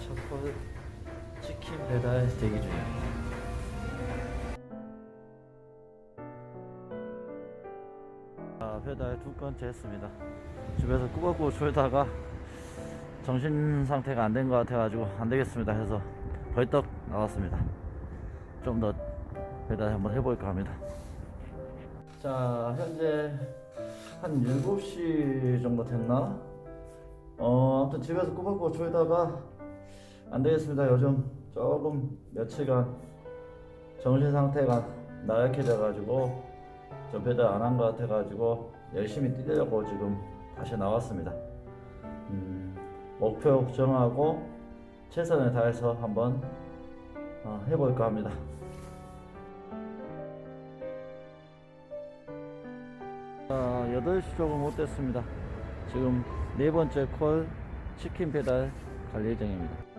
첫콜 치킨 배달 대기 중입니다. 아, 배달 두 건째 했습니다. 집에서 꾸벅꾸벅 졸다가 정신 상태가 안 된 것 같아가지고 안 되겠습니다 해서 벌떡 나왔습니다. 좀 더 배달 한번 해볼까 합니다. 자, 현재 한 7시 정도 됐나? 어, 아무튼 집에서 꾸벅꾸벅 졸다가 안 되겠습니다. 요즘 조금 며칠간 정신 상태가 나약해져가지고 좀 배달 안 한 것 같아가지고 열심히 뛰려고 지금 다시 나왔습니다. 음, 목표 정하고 최선을 다해서 한번 어, 해볼까 합니다. 아, 8시 조금 못 됐습니다. 지금 네 번째 콜 치킨 배달 갈 예정입니다.